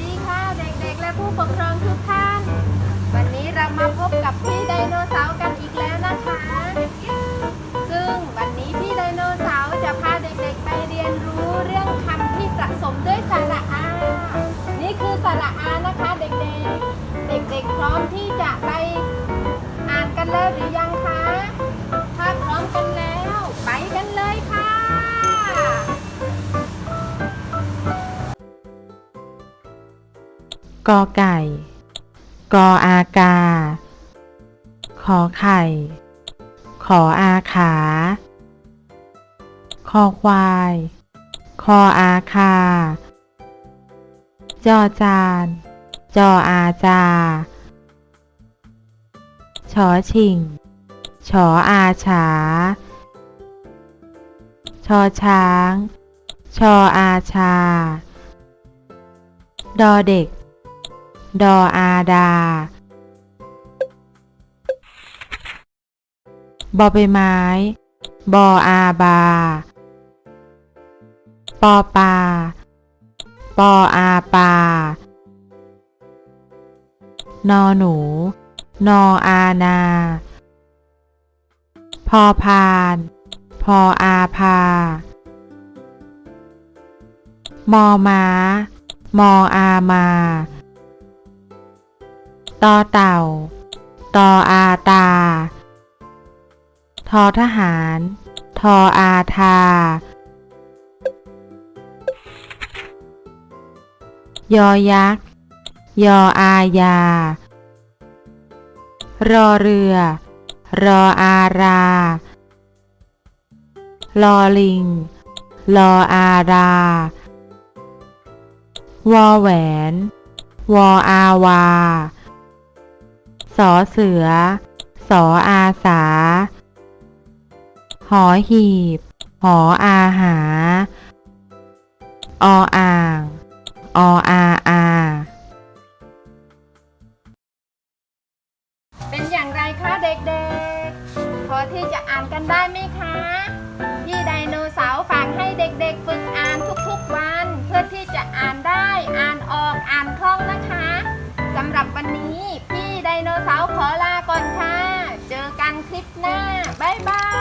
ดีค่ะเด็กๆ และผู้ปกครองทุกท่าน วันนี้เรามาพบกับพี่ไดโนเสาร์กันอีกแล้วนะคะ ซึ่งวันนี้พี่ไดโนเสาร์จะพาเด็กๆ ไปเรียนรู้เรื่องคำที่ผสมด้วยสระอา นี่คือสระอานะคะเด็กๆ เด็กๆ พร้อมที่จะไปอ่านกันแล้วหรือยัง กอไก่ กออากา ขอไข่ ขออาขา คอควาย คออาคา จอจาน จออาจา ชอชิง ชออาฉา ชอช้าง ชออาชา ดอเด็ก ดออาดา บอใบไม้ บออาบา ปอปา ปออาปา นอหนู นออานา พอพาน พออาพา มอมา มออามา ตอเต่า ตออาตา ทอทหาร ทออาทายอยักษ์ ยออายารอเรือ รออารา ลอลิง ลออารา วอแหวน วออาวา สอเสือ สออาสา หอหีบ หออาหา ออ่าง ออาอาเป็นอย่างไรคะเด็กๆ พอที่จะอ่านกันได้ไหมคะ โนเสาร์ขอลาก่อนค่ะ เจอกันคลิปหน้า บ๊ายบาย